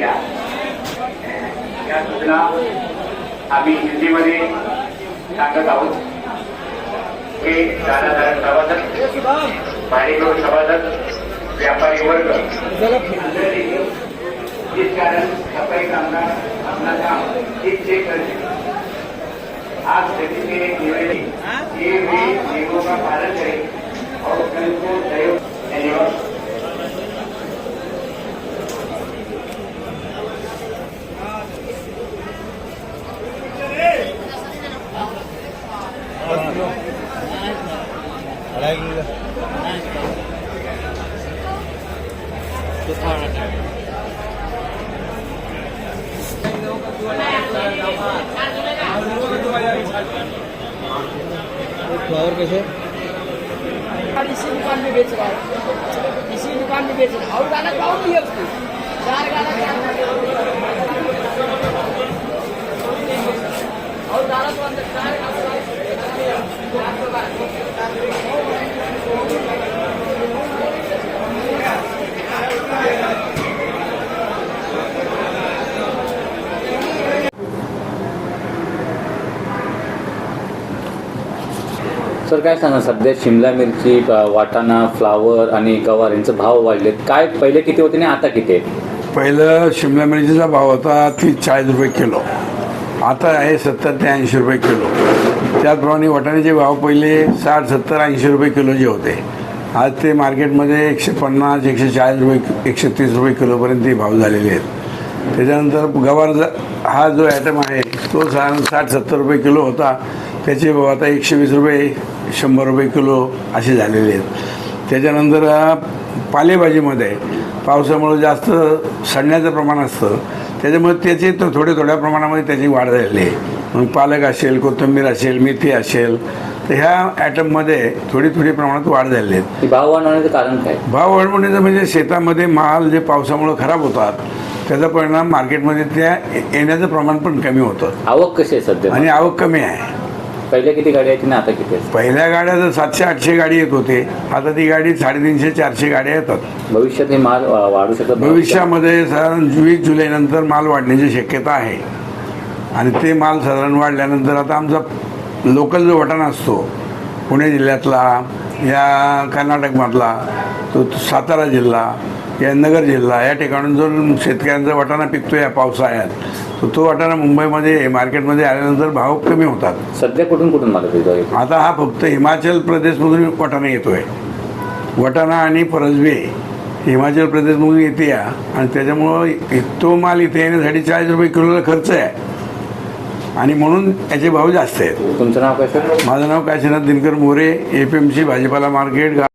घ्या या सूचना आम्ही हिंदीमध्ये सांगत आहोत. हे जाणाधारक सभासद भाडेकरू सभासद व्यापारी वर्ग जिस कारण सफाई कामगार अपना काम ठीक से करते सके आप सभी से एक निवेदन ये भी नियमों का पालन करें और कल को फ्लावर कैसे? और इसी दुकान में बेच रहा है इसी दुकान में बेच रहा है और गाना तो और भी है उसको चार सर काय सांगा सध्या शिमला मिरची वाटाणा फ्लावर आणि गवार यांचे भाव वाढलेत. काय पहिले किती होते आणि आता किती आहेत? पहिलं शिमला मिरचीचा भाव होता तीस चाळीस रुपये किलो. आता आहे सत्तर ते ऐंशी रुपये किलो. त्याचप्रमाणे वाटाण्याचे भाव पहिले साठ सत्तर ऐंशी रुपये किलो जे होते. आज ते मार्केटमध्ये एकशे पन्नास एकशे चाळीस रुपये एकशे तीस रुपये किलोपर्यंत भाव झालेले आहेत. त्याच्यानंतर गवार हा जो ॲटम आहे तो साधारण साठ सत्तर रुपये किलो होता. त्याचे भाव आता एकशे वीस रुपये शंभर रुपये किलो असे झालेले आहेत. त्याच्यानंतर पालेभाजीमध्ये पावसामुळे जास्त सडण्याचं प्रमाण असतं. त्याच्यामुळे त्याचे तो थोडे थोड्या प्रमाणामध्ये त्याची वाढ झालेली आहे. मग पालक असेल कोथिंबीर असेल मेथी असेल तर ह्या ॲटममध्ये थोडी थोडी प्रमाणात वाढ झालेली आहे भाव वाढवण्याचं कारण काय? भाव वाढवण्याचं म्हणजे शेतामध्ये माल जे पावसामुळे खराब होतात त्याचा परिणाम मार्केटमध्ये त्या येण्याचं प्रमाण पण कमी होतं. आवक कशी आहे सध्या? आणि आवक कमी आहे. पहिल्या किती गाड्या आहेत आणि आता किती आहेत? पहिल्या गाड्या तर सातशे आठशे गाडी येत होते. आता ती गाडी साडेतीनशे चारशे गाड्या येतात. भविष्यात हे माल वाढू शकतात भविष्यामध्ये साधारण वीस जुलैनंतर माल वाढण्याची शक्यता आहे. आणि ते माल साधारण वाढल्यानंतर आता आमचा लोकल जो वटाणा असतो. पुणे जिल्ह्यातला या कर्नाटकमधला तो सातारा जिल्हा या नगर जिल्हा या ठिकाणून जो शेतकऱ्यांचा वटाणा पिकतो या पावसाळ्यात तर तो वटाणा मुंबईमध्ये मार्केटमध्ये आल्यानंतर भाव कमी होतात. सध्या कुठून कुठून माल येतो आता हा फक्त हिमाचल प्रदेशमधून वटाणा येतोय. वटाणा आणि फरसबी हिमाचल प्रदेशमधून येते या आणि त्याच्यामुळं तो माल इथे येण्यासाठी चाळीस रुपये किलोला खर्च आहे. आणि म्हणून याचे भाव जास्त आहेत. तुमचं नाव काय सर माझं नाव Kashinath Dinkar More A P M C भाजीपाला मार्केट